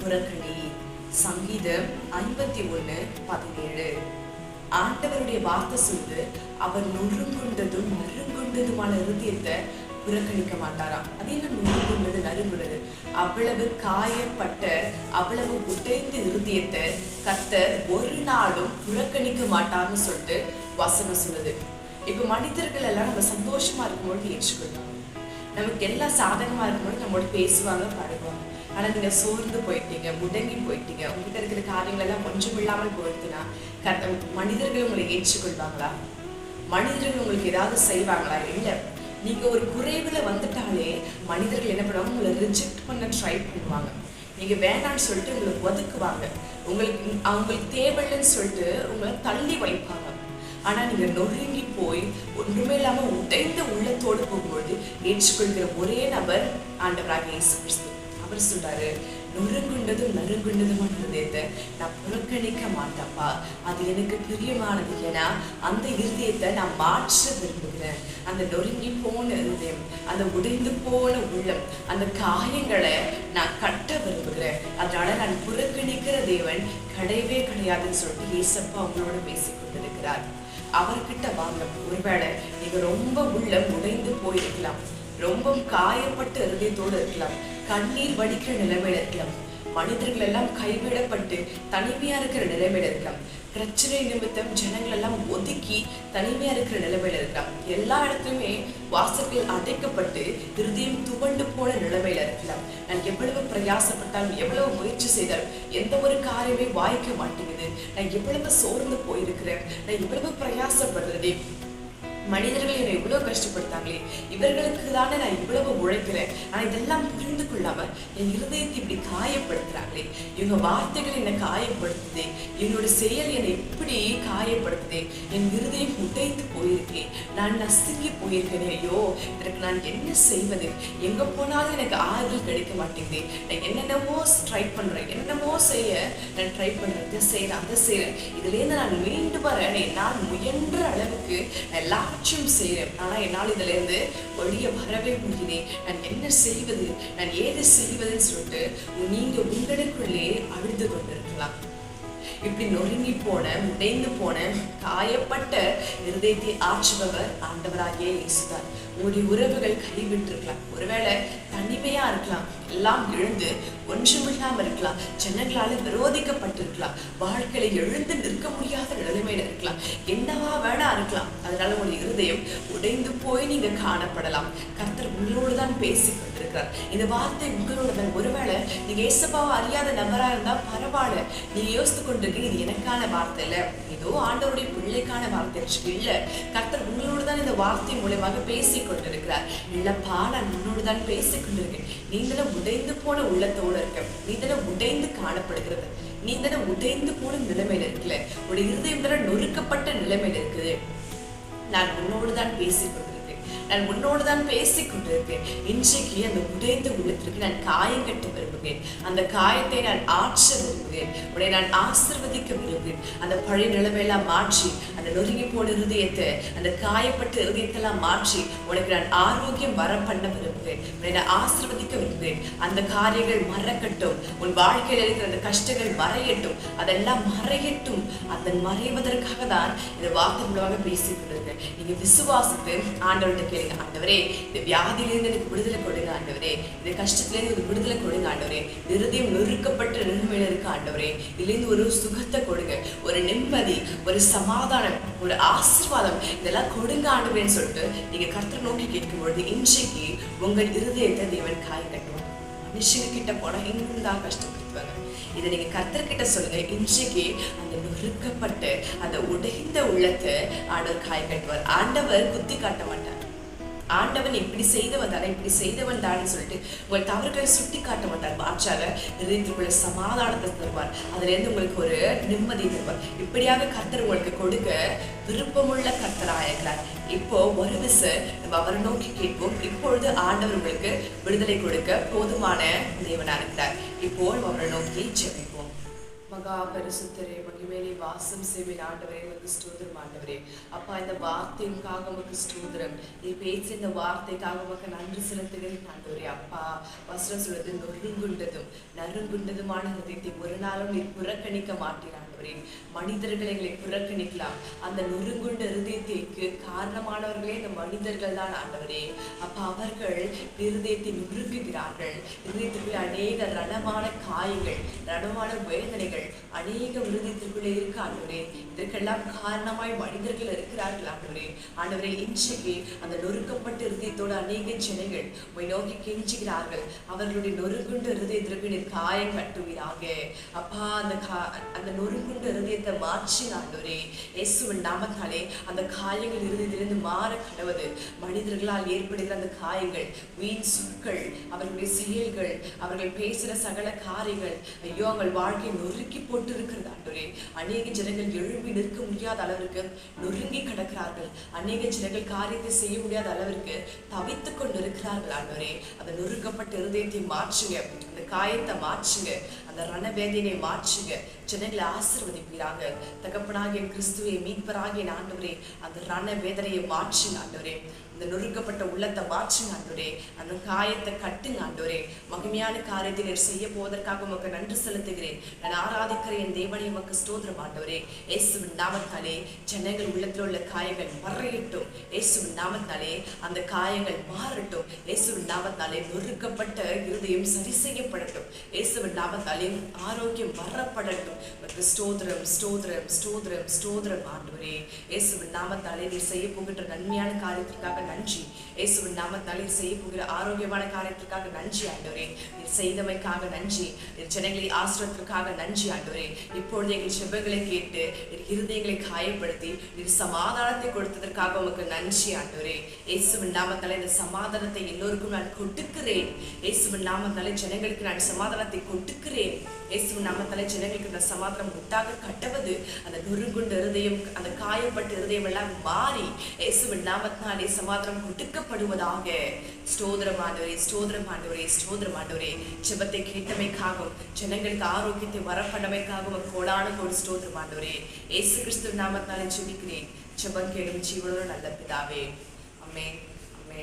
புறக்கணி சங்கீதம் ஐம்பத்தி ஒண்ணு பதினேழு. ஆண்டவருடைய வார்த்தை சொல்லுது அவர் நொறுங்குண்டதும் நறுங்குண்டதுமான இருதயத்தை புறக்கணிக்க மாட்டாராம். அது என்ன நொறுங்குண்டது நறுங்குண்டது? அவ்வளவு காயப்பட்ட அவ்வளவு உடைந்த இருதயத்தை கத்தர் ஒரு நாளும் புறக்கணிக்க மாட்டார்னு சொல்லிட்டு வசனம் சொல்லுது. இப்ப மனிதர்கள் எல்லாம் நம்ம சந்தோஷமா இருக்கும்போது ஏற்றுக்கொள்ளும். நமக்கு எல்லாம் சாதகமா இருக்கும்போது நம்மளோட பேசுவாங்க பழகுவாங்க ஆனால் நீங்கள் சோர்ந்து போயிட்டீங்க முடங்கி போயிட்டீங்க. உங்ககிட்ட இருக்கிற காரியங்கள் எல்லாம் கொஞ்சம் இல்லாமல் போயிடுதுன்னா கர்த்த மனிதர்கள் உங்களை ஏற்றுக்கொள்வாங்களா? மனிதர்கள் உங்களுக்கு ஏதாவது செய்வாங்களா? இல்லை நீங்கள் ஒரு குறைவில் வந்துட்டாலே மனிதர்கள் என்ன பண்ணுவாங்க? உங்களை ரிஜெக்ட் பண்ண ட்ரை பண்ணுவாங்க. நீங்கள் வேணாம்னு சொல்லிட்டு உங்களை ஒதுக்குவாங்க. உங்களுக்கு அவங்களுக்கு தேவையில்லைன்னு சொல்லிட்டு உங்களை தள்ளி வைப்பாங்க. ஆனால் நீங்கள் நொறுங்கி போய் ஒன்றுமே இல்லாமல் உடைந்த உள்ளத்தோடு போகும்போது ஏற்றுக்கொள்கிற ஒரே நபர் ஆண்டவராக இயேசு கிறிஸ்து. அவர் சொல்றாரு நொறுங்குண்டதும் நறுங்குண்டதுமான இருதயத்தை நான் புறக்கணிக்க மாட்டேன்ப்பா. அது எனக்கு பிரியமானது. ஏன்னா அந்த இருதயத்தை நான் மாற்ற விரும்புகிறேன். அந்த நொறுங்கி போன இருதயம் அந்த உடைந்து போன உள்ளம் அந்த காயங்களை நான் கட்ட விரும்புகிறேன். அதனால நான் புறக்கணிக்கிற தேவன் கிடையவே கிடையாதுன்னு சொல்லிட்டு ஏசப்பா அவங்களோட பேசிக் கொண்டிருக்கிறார். அவர்கிட்ட வாங்க ஒருவேளை நீங்க ரொம்ப உள்ளம் உடைந்து போயிருக்கலாம். ரொம்ப காயப்பட்ட இருதயத்தோடு இருக்கலாம். கண்ணீர் வடிக்கிற நிலைமையில இருக்கலாம் மனிதர்கள் எல்லாம் கைவிடப்பட்டு தனிமையா இருக்கிற நிலைமையில இருக்கலாம் பிரச்சனை நிமித்தம் ஜனங்கள் எல்லாம் ஒதுக்கி தனிமையா இருக்கிற நிலைமையில இருக்கலாம் எல்லா இடத்துலயுமே வாசல்கள் அடைக்கப்பட்டு இருதயம் துவண்டு போன நிலைமையில இருக்கலாம் நான் எவ்வளவு பிரயாசப்பட்டாலும் எவ்வளவு முயற்சி செய்தாலும் எந்த ஒரு காரியமே வாய்க்க மாட்டேங்குது. நான் எவ்வளவு சோர்ந்து போயிருக்கிறேன். நான் எவ்வளவு பிரயாசப்படுறதே மனிதர்கள் என்னை இவ்வளவு கஷ்டப்படுத்தாங்களே. இவர்களுக்கு தானே நான் இவ்வளவு உழைக்கிறேன். ஆனா இதெல்லாம் புரிந்து கொள்ளாம என் இருதயத்தை இப்படி காயப்படுத்துறாங்களே. இவங்க வார்த்தைகள் என்னை காயப்படுத்துதே. என்னோட செயல் என்னை இப்படி காயப்படுத்துதே. என் இருதயம் உடைத்து போயிருக்கேன் நான் நசுங்கி போயிருக்கேன் ஐயோ. இதற்கு நான் என்ன செய்வது? எங்க போனாலும் எனக்கு ஆறுதல் கிடைக்க மாட்டேங்குது. நான் என்னென்னமோ ட்ரை பண்றேன். என்னென்னமோ செய்ய நான் ட்ரை பண்றேன். இதை செய்யறேன் அதை செய்யறேன். இதுல இருந்து நான் மீண்டு வரேன். நான் முயன்ற அளவுக்கு நான் எல்லாவற்றையும் செய்கிறேன் ஆனா என்னால் இதுல இருந்து வெளியே வரவே முடியுதே நான் என்ன செய்வது? நான் ஏது செய்வதுன்னு சொல்லிட்டு நீங்க உங்களுக்குள்ளே அழுது கொண்டிருக்கலாம். இப்படி நொறுங்கி போன உடைந்து போன காயப்பட்ட இருதயத்தை ஆற்றுபவர் ஆண்டவராகிய இயேசுதான். உங்களுடைய உறவுகள் கைவிட்டிருக்கலாம். ஒருவேளை தனிமையா இருக்கலாம். எல்லாம் எழுந்து ஒன்றுமில்லாமல் இருக்கலாம். ஜனங்களால விரோதிக்கப்பட்டிருக்கலாம். வாழ்க்கையில எழுந்து நிற்க முடியாத நிலைமையில இருக்கலாம். என்னவா வேணா இருக்கலாம். அதனால உங்களுடைய இருதயம் உடைந்து போய் நீங்க காணப்படலாம். கர்த்தர் உங்களோடு தான் பேசி கொண்டிருக்கிறார். இந்த வார்த்தை உங்களோட தான். ஒருவேளை நீங்க ஏசப்பாவை அறியாத நபரா இருந்தா பரவாயில்ல. நீங்க யோசித்து கொண்டிருக்கீங்க இது எனக்கான வார்த்தை இல்ல. ஏதோ ஆண்டவருடைய பிள்ளைக்கான வார்த்தை இல்ல. கர்த்தர் உங்களோடு தான் இந்த வார்த்தை மூலமாக பேசி கொண்டிருக்கிறார். இல்லப்பா நான் உன்னோடு தான் பேசி கொண்டிருக்கேன். நீங்களும் உடைந்து போன உள்ளத்தோடு இருக்க நீ தானே உடைந்து காணப்படுகிறது. நீ தானே உடைந்து போன நிலைமையில இருக்குல்ல உடைய இருதயம் தானே நொறுக்கப்பட்ட நிலைமையில இருக்குது. நான் உன்னோடு தான் பேசிக் நான் உன்னோடு தான் பேசிக் கொண்டிருப்பேன். இன்றைக்கு அந்த உடைந்த உள்ளத்திற்கு நான் காயம் கட்ட விரும்புகிறேன் அந்த காயத்தை நான் ஆற்ற விரும்புகிறேன் உடைய நான் ஆசிர்வதிக்க விரும்புகிறேன் அந்த பழைய நிலைமையெல்லாம் மாற்றி அந்த நொறுங்கி போன இருதயத்தை அந்த காயப்பட்ட இருதயத்தெல்லாம் மாற்றி உனக்கு நான் ஆரோக்கியம் வர பண்ண விரும்புகிறேன் உன்னை நான் ஆசிர்வதிக்க விரும்புகிறேன் அந்த காரியங்கள் மறக்கட்டும். உன் வாழ்க்கையில் இருக்கிற அந்த கஷ்டங்கள் மறையட்டும். அதெல்லாம் மறையட்டும். அதன் மறைவதற்காக தான் இந்த வார்த்தை மூலமாக பேசிக் கொண்டிருக்கேன் நீங்க விசுவாசித்து ஆண்டவர்கிட்ட கேளுங்க ஆண்டவரே. இந்த வியாதியிலிருந்து எனக்கு விடுதலை கொடுங்க ஆண்டவரே. இந்த கஷ்டத்திலிருந்து ஒரு விடுதலை கொடுங்க ஆண்டவரே. இருதயம் நொறுக்கப்பட்ட நிலைமையில இருக்க ஆண்டவரே. இதுலேருந்து ஒரு சுகத்தை கொடுங்க ஒரு நிம்மதி ஒரு சமாதானம் ஒரு ஆசீர்வாதம். இதெல்லாம் கொடுங்க ஆண்டவரேன்னு சொல்லிட்டு நீங்க கர்த்தர் நோக்கி கேட்கும் பொழுது இன்றைக்கு உங்கள் இருதயத்தை தேவன் காய் கட்டுவார். கிட்ட போனா இன்னும் தான் கஷ்டப்படுத்துவாங்க. இதை நீங்க கர்த்தர்கிட்ட சொல்லுங்க இன்றைக்கு அந்த நொறுக்கப்பட்டு அந்த உடைந்த உள்ளத்தை ஆண்டவர் காய் கட்டுவார். ஆண்டவர் குத்தி காட்ட மாட்டார். ஆண்டவன் இப்படி செய்தவன் தானே இப்படி செய்தவன் தானே சொல்லிட்டு உங்கள் தவறுகளை சுட்டி காட்ட மாட்டார். மாற்றாக இதயத்திற்குள்ள சமாதானத்தை தருவார். அதுல இருந்து உங்களுக்கு ஒரு நிம்மதி தருவார். இப்படியாக கர்த்தர் உங்களுக்கு கொடுக்க விருப்பமுள்ள கர்த்தராயிருக்கிறார் இப்போ ஒரு விச நம்ம அவரை நோக்கி கேட்போம். இப்பொழுது ஆண்டவர் உங்களுக்கு விடுதலை கொடுக்க போதுமான தேவனா இருக்கிறார். இப்போ அவரை நோக்கி ஜெபிப்போம். மகா பரிசுத்தரே மகிமேலே வாசம் செய்வேன் ஆண்டவரே உமக்கு ஸ்தோத்திரம் ஆண்டவரே. அப்பா இந்த வார்த்தைக்காக உமக்கு ஸ்தோத்திரம். நீ பேச இந்த வார்த்தைக்காக உமக்கு நன்றி செலுத்துகிறேன் ஆண்டவரே. அப்பா வசனம் சொல்வது நொறுங்குண்டதும் நறுங்குண்டதுமான ஹிருதயத்தை ஒரு நாளும் நீ புறக்கணிக்க மாட்டேன் ஆண்டவரே. மனிதர்கள் எங்களை புறக்கணிக்கலாம். அந்த நொறுங்குண்ட இருதயத்திற்கு காரணமானவர்களே இந்த மனிதர்கள் தான் ஆண்டவரே. அப்ப அவர்கள் இருதயத்தை நொறுங்குகிறார்கள் இருதயத்திற்குள்ளே அநேக ரணமான காயங்கள் ரணமான வேதனைகள் அநேக இருதயத்திற்குள்ளே இருக்கு ஆண்டவரே இதற்கெல்லாம் காரணமாய் மனிதர்கள் இருக்கிறார்கள் ஆண்டவரே. ஆண்டவரே இன்றைக்கு அந்த நொறுக்கப்பட்ட இருதயத்தோடு அநேக ஜனங்கள் உம்மை நோக்கி கெஞ்சுகிறார்கள். அவர்களுடைய நொறுங்குண்ட இருதயத்திற்கு நீர் காயம் கட்டுவீராக. அப்பா அந்த கா அந்த நொறுங்குண்ட இருதயத்தை மாற்றி ஆண்டவரே இயேசுவின் நாமத்தாலே அந்த காயங்கள் இருதயத்திலிருந்து மாற கடவுது. மனிதர்களால் ஏற்படுகிற அந்த காயங்கள் வீண் சொற்கள் அவர்களுடைய செயல்கள் அவர்கள் பேசுகிற சகல காரியங்கள் ஐயோ அவங்கள் வாழ்க்கை நொறுக்கி போட்டு இருக்கிறது ஆண்டவரே அநேக ஜனங்கள் எழும்பி நிற்க முடியாத அளவிற்கு நொறுங்கி கிடக்கிறார்கள். அநேக ஜனங்கள் காரியத்தை செய்ய முடியாத அளவிற்கு தவித்துக் கொண்டு இருக்கிறார்கள் ஆண்டவரே அந்த நொறுக்கப்பட்ட இருதயத்தை மாற்றுங்க. அந்த காயத்தை மாற்றுங்க. அந்த ரணவேதனையை மாற்றுங்க ஜனங்களை ஆசிர்வதிப்பீராக. தகப்பனாகிய கிறிஸ்துவை மீட்பராகிய ஆண்டவரே அந்த ரண வேதனையை மாற்றுங்க ஆண்டவரே. இந்த நொறுக்கப்பட்ட உள்ளத்தை மாற்றுங்க ஆண்டவரே. அந்த காயத்தை கட்டுங்க ஆண்டவரே. மகிமையான காரியத்தை நீர் செய்ய போவதற்காக உமக்கு நன்றி செலுத்துகிறேன். நான் ஆராதிக்கிற என் தேவனை உமக்கு ஸ்தோத்திரம் ஆண்டவரே. இயேசுவின் நாமத்தாலே ஜனங்கள் உள்ளத்தில் உள்ள காயங்கள் மறையட்டும். இயேசுவின் நாமத்தாலே அந்த காயங்கள் மாறட்டும். இயேசுவின் நாமத்தாலே நொறுக்கப்பட்ட இருதயம் சரி செய்யப்படட்டும். இயேசுவின் நாமத்தாலே ஆரோக்கியம் வரப்படட்டும் உமக்கு ஸ்தோத்திரம் ஸ்தோத்திரம் ஸ்தோத்திரம் ஸ்தோத்திரம் ஆண்டவரே. இயேசுவின் நாமத்தாலே நீர் செய்ய போகின்ற நன்மையான காரியத்திற்காக நன்றி. இயேசுவின் நாமத்தாலே செய்ய போகிற ஆரோக்கியமான காரியத்திற்காக நன்றி ஆண்டவரே. நீர் செய்தமைக்காக நன்றி. நீர் ஜனங்களை ஆசிரியத்திற்காக நன்றி ஆண்டவரே. இப்பொழுது எங்கள் செவ்வங்களை கேட்டு நீர் இருதயங்களை காயப்படுத்தி நீர் சமாதானத்தை கொடுத்ததற்காக உமக்கு நன்றி ஆண்டவரே. இயேசுவின் நாமத்தாலே இந்த சமாதானத்தை எல்லோருக்கும் நான் கொடுக்கிறேன். இயேசுவின் நாமத்தாலே ஜனங்களுக்கு நான் சமாதானத்தை கொடுக்கிறேன். இயேசுவின் நாமத்தாலே ஜனங்களுக்கு இந்த சமாதானம் உண்டாக கட்டவது அந்த நொறுங்குண்ட இருதயம் அந்த காயப்பட்ட இருதயம் எல்லாம் மாறி இயேசுவின் நாமத்தினாலே சமாதானம் கொடுக்கப்படுவதாக. ஸ்தோத்திரம் ஆண்டவரே ஸ்தோத்திரம் ஆண்டவரே ஸ்தோத்திரம் ஆண்டவரே. ஜெபத்தை கேட்டமைக்காகவும் ஜனங்களுக்கு ஆரோக்கியத்தை வரப்படமைக்காகவும் கோடான கோடி ஸ்தோத்திரம் ஆண்டவரே. இயேசு கிறிஸ்து நாமத்தினாலே ஜெபிக்கிறேன். ஜெபம் கேடும் ஜீவனோட நல்ல பிதாவே. அமே அமே